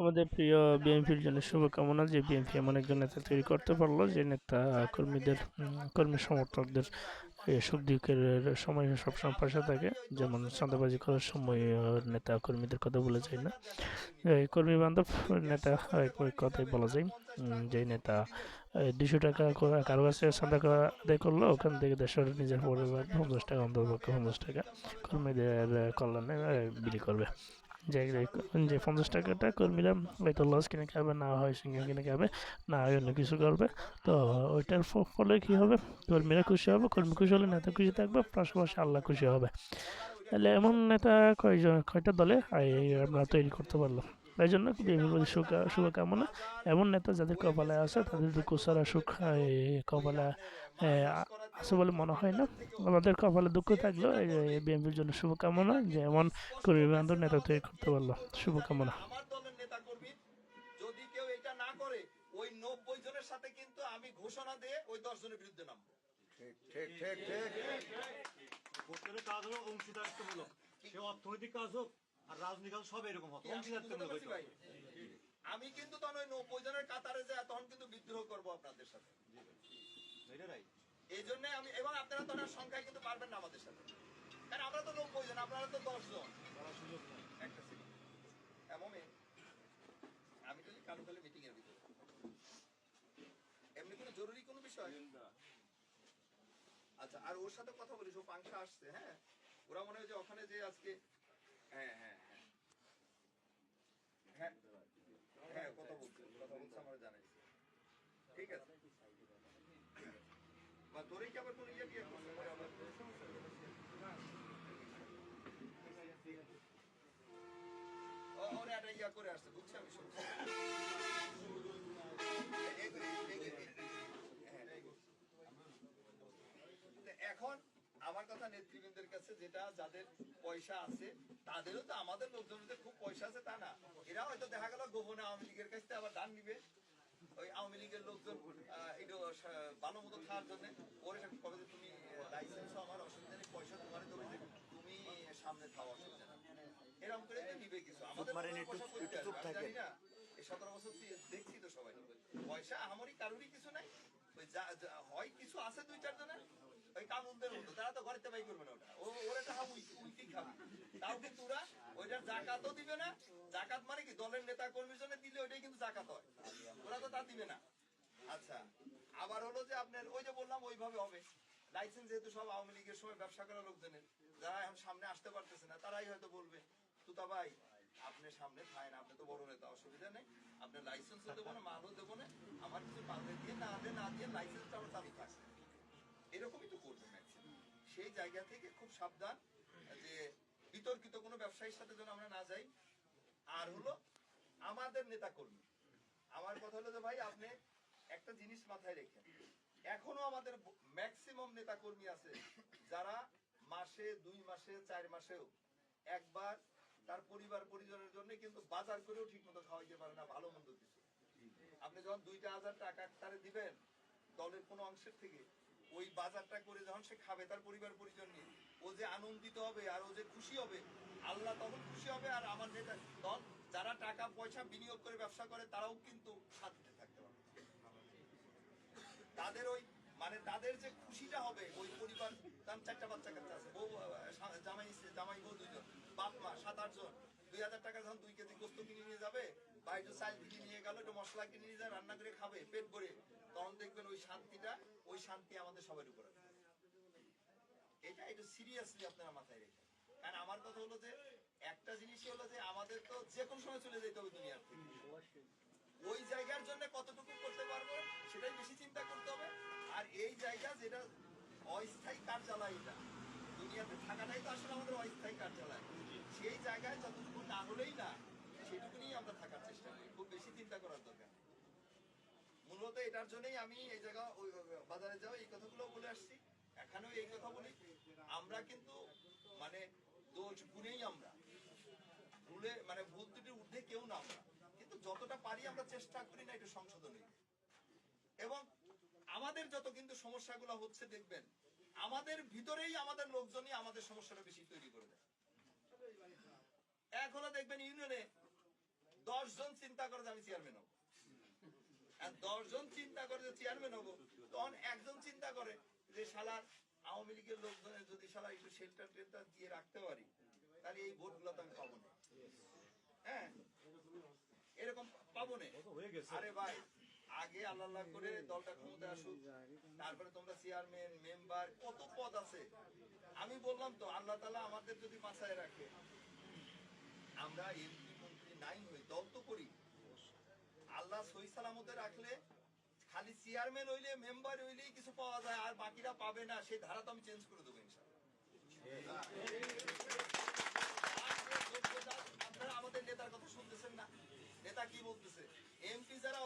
আমাদের প্রিয় বিএনপির জন্য শুভকামনা যে বিএনপি এমন একজন নেতা তৈরি করতে পারল যে নেতা কর্মীদের কর্মী সমর্থকদের এ, সুখ দুঃখের সময় সবসময় পাশে থাকে। যেমন চাঁদাবাজি করার সময় নেতা কর্মীদের কথা বলে যায় না। কর্মী বান্ধব নেতা কথাই বলা যায়। যে নেতা দুশো টাকা করে কাছে চাঁদা আদায় করল ওখান থেকে দেশের নিজের পরিবার পঞ্চাশ টাকা অন্তর্পক্ষে পঞ্চাশ টাকা কর্মীদের কল্যাণে বিলি করবে। যে যে পঞ্চাশ টাকাটা কর্মীরা হয়তো লস কিনে খাবে, না হয় সিঙ্গেল কিনে খাবে, না হয় অন্য কিছু করবে, তো ওইটার ফলে কী হবে? কর্মীরা খুশি হবে, কর্মী খুশি হলে নেতা খুশি থাকবে, পাশাপাশি আল্লাহ খুশি হবে। তাহলে এমন নেতা কয়জন, কয়টা দলে আমরা তৈরি করতে পারলাম? তাই জন্য শুভকামনা। এমন নেতা যাদের কপালে আছে, তাদের দুঃখ ছাড়া সুখ কপালে আছে বলে মনে হয় না। আমাদের কপালে দুঃখ থাকলেও এই বিএনপির জন্য শুভকামনা যে এমন কর্মী বান্ধব নেতা তৈরি করতে পারল। শুভকামনা। আমার দলের নেতা কর্মী যদি কেউ এটা না করে ওই নব্বই জনের সাথে কিন্তু আমি ঘোষণা দিয়ে ওই দশ জনের বিরুদ্ধে নামবো। ঠিক ঠিক ঠিক ভোটের কাজ হলো অংশীদারিত্বমূলক। সে অর্থনৈতিক কাজ হোক আর রাজনৈতিক কাজ সব এরকম আমি অংশীদারিত্বমূলক কিন্তু তখন ওই নব্বই জনের কাতারে তখন কিন্তু বিদ্রোহ করব আপনাদের সাথে? এই জন্য আমি এবং আপনারা তো আর সংখ্যায় কিন্তু পারবেন না আমাদের সাথে। কারণ আমরা তো নব্বই জন আপনারা তো দশ জন। একটা। এমন আমি তো কালো কালে মিটিং এর ভিতরে। এমনি কোনো জরুরি কোনো বিষয়? আচ্ছা আর ওর সাথে কথা বলিস ও পাংশা আসছে হ্যাঁ? ওরা মনে হয় যে ওখানে যে আজকে হ্যাঁ হ্যাঁ হ্যাঁ। হ্যাঁ হ্যাঁ কথা বলছে কথা বলছে আমার জানাইছে ঠিক আছে তোরে কি আবার কোনো ইয়ে টিয়ে করছে? একটা ইয়া করে আসছে, বুঝছি আমি হ্যাঁ। এখন আমার কথা নেতৃবৃন্দের কাছে যেটা, যাদের পয়সা আছে, তাদেরও তো আমাদের লোকজনদের খুব পয়সা আছে, তা না। এরা হয়তো দেখা গেল গোপনে আওয়ামী লীগের কাছ আবার দান নিবে। ওই আওয়ামী লীগের লোকজন একটু ভালো মতো খাওয়ার জন্য ওর কবে তুমি লাইসেন্স আমার অসুবিধা নেই পয়সা তোমার দেবে তুমি সামনে খাওয়া অসুবিধা নেই। এরকম করে তো নিবে কিছু। আমাদের জানি না। এই সতেরো বছর দেখছি তো সবাই। পয়সা আমারই কারোরই কিছু নাই। ওই যা- যা- হয় কিছু আছে দুই চারজনের। তারা তো ঘরেতে করবে না ওটা। জাকাত মানে কি? দলের নেতা দিলে কিন্তু আচ্ছা আবার হলো যে আপনার ওই যে বললাম, ওইভাবে হবে। লাইসেন্স যেহেতু সব আওয়ামী লীগের সময় ব্যবসা করা লোকজনের, যারা এখন সামনে আসতে পারতেছে না, তারাই হয়তো বলবে, তুতা ভাই, আপনি সামনে থাকেন, আপনি তো বড় নেতা, অসুবিধা নেই। আপনার লাইসেন্সও দেবো না, মালও দেবো না। আমার কিছু পারবে দিয়ে না দিয়ে না দিয়ে লাইসেন্সটা আমার চালু থাকবে এরকমই তো করবে ম্যাক্সিমাম সেই জায়গা থেকে খুব সাবধান যে বিতর্কিত কোনো ব্যবসায়ীর সাথে যেন আমরা না যাই। আর হলো আমাদের নেতা কর্মী আমার কথা হলো যে ভাই, আপনি একটা জিনিস মাথায় রেখেন। এখনও আমাদের ম্যাক্সিমাম নেতা কর্মী আছে যারা মাসে, দুই মাসে, চার মাসেও একবার তার পরিবার, পরিজনের জন্য কিন্তু বাজার করেও ঠিক মতো খাওয়াইতে পারে না, ভালো মন্দ কিছু। আপনি যখন দুইটা হাজার টাকা তারে দিবেন দলের কোনো অংশের থেকে ওই বাজারটা করে যখন সে খাবে, তার পরিবার পরিজন নিয়ে। ও যে আনন্দিত হবে আর ও যে খুশি হবে, আল্লাহ তখন খুশি হবে আর আমার নেতা তখন যারা টাকা পয়সা বিনিয়োগ করে ব্যবসা করে, তারাও কিন্তু শান্তিতে থাকতে পারবে। তাদের ওই মানে তাদের যে খুশিটা হবে, ওই পরিবার, তার চারটা বাচ্চা কাচ্চা আছে। বউ জামাই জামাই বউ দুইজন, বাপ মা, সাত, আট জন। দুই হাজার টাকা যখন দুই কেজি গোস্ত কিনে নিয়ে যাবে বা একটু চাল কিনে নিয়ে গেল, একটু মশলা কিনে নিয়ে যায়, রান্না করে খাবে, পেট ভরে। তখন দেখবেন ওই শান্তিটা, ওই শান্তি আমাদের সবার উপরে। এটা একটু সিরিয়াসলি আপনারা মাথায় রেখে কারণ আমার কথা হলো যে, একটা জিনিস হলো যে, আমাদের তো যে কোনো সময় চলে যেতে হবে দুনিয়ার থেকে। ওই জায়গার জন্য কতটুকু করতে পারব, সেটাই বেশি চিন্তা করতে হবে। আর এই জায়গা যেটা অস্থায়ী কার্যালয় এটা, দুনিয়াতে থাকাটাই তো আসলে আমাদের অস্থায়ী কার্যালয়। সেই জায়গায় যতটুকু না হলেই না, সেটুকু নিয়েই আমরা থাকার চেষ্টা করি। খুব বেশি চিন্তা করার দরকার। মূলত এটার জন্যই আমি এই জায়গা, ওই বাজারে যাও এই কথাগুলো বলে আসছি। এখানেও এই কথা বলি। আমরা কিন্তু মানে দোষ গুণেই আমরা। ভুলে মানে ভুল ত্রুটির ঊর্ধ্বে কেউ না আমরা। কিন্তু যতটা পারি আমরা চেষ্টা করি না একটু সংশোধনের এবং আমাদের যত কিন্তু সমস্যাগুলো হচ্ছে, দেখবেন, আমাদের ভিতরেই আমাদের লোকজনই আমাদের সমস্যাটা বেশি তৈরি করে দেয়। এক হলো দেখবেন ইউনিয়নে দশ জন চিন্তা করে যে আমি চেয়ারম্যান হব। আর দশ জন চিন্তা করে যে চেয়ারম্যান হব। তখন একজন চিন্তা করে যে শালার আওয়ামী লীগের লোকজনের যদি শালা একটু শেল্টার টেল্টার দিয়ে রাখতে পারি তাহলে এই ভোটগুলো তো আমি পাবো না। হ্যাঁ? এরকম পাবো না। আরে ভাই আগে আল্লাহ আল্লাহ করে দলটা ক্ষমতা আসুক তারপরে তোমরা চেয়ারম্যান মেম্বার কত পদ আছে। আমি বললাম তো আল্লাহ তালা আমাদের যদি বাঁচায় রাখে। আমরা এমপি মন্ত্রী নাই হই দল তো করি। আল্লাহ সই সালামতে রাখলে খালি চেয়ারম্যান হইলে মেম্বার হইলেই কিছু পাওয়া যায়, আর বাকিরা পাবে না, সেই ধারা তো আমি চেঞ্জ করে দেবো ইনশাল্লাহ আপনারা আমাদের নেতার কথা শুনতেছেন না। নেতা কি বলতেছে? এমপি যারা